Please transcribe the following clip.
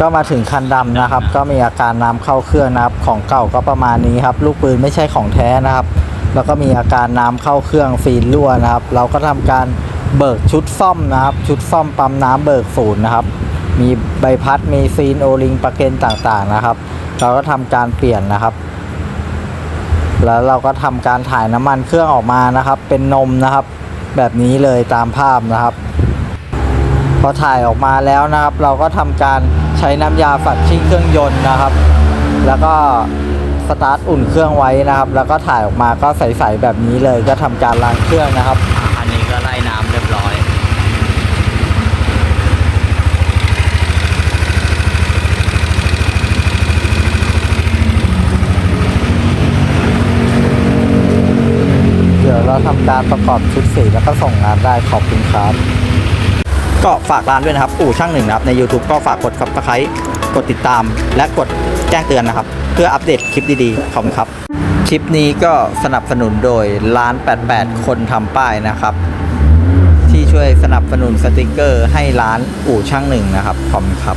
ก็มาถึงคันดำนะครับ ก็มีอาการน้ำเข้าเครื่องนะครับของเก่าก็ประมาณนี้ครับ ลูกปืนไม่ใช่ของแท้นะครับ แล้วก็มีอาการน้ำเข้าเครื่องฟีนรั่วนะครับ เราก็ทำการเบิกชุดซ่อมนะครับ ชุดซ่อมปั๊มน้ำเบิกศูนย์นะครับ มีใบพัดมีซีนโอลิงประเกนต่างๆนะครับ เราก็ทำการเปลี่ยนนะครับ แล้วเราก็ทำการถ่ายน้ำมันเครื่องออกมานะครับ เป็นนมนะครับ แบบนี้เลยตามภาพนะครับ พอถ่ายออกมาแล้วนะครับ เราก็ทำการ ใช้น้ำยาฝัดชิ่งเครื่องยนต์นะครับ แล้วก็สตาร์ทอุ่นเครื่องไว้นะครับ แล้วก็ถ่ายออกมาก็ใสๆแบบนี้เลยก็ทำการล้างเครื่องนะครับอันนี้ก็ไล่น้ำเรียบร้อยเดี๋ยวเราทำการประกอบชุดสีแล้วก็ส่งงานได้ขอบคุณครับ ก็ฝากร้านด้วยนะครับ อู่ช่างหนึ่งนะครับ ใน YouTube ก็ฝากกด subscribe กดติดตาม และกดแจ้งเตือนนะครับ เพื่ออัปเดตคลิปดีๆขอบคุณครับ คลิปนี้ก็สนับสนุนโดยร้าน 88 คนทำป้ายนะครับ ที่ช่วยสนับสนุนสติกเกอร์ให้ร้านอู่ช่างหนึ่งนะครับขอบคุณครับ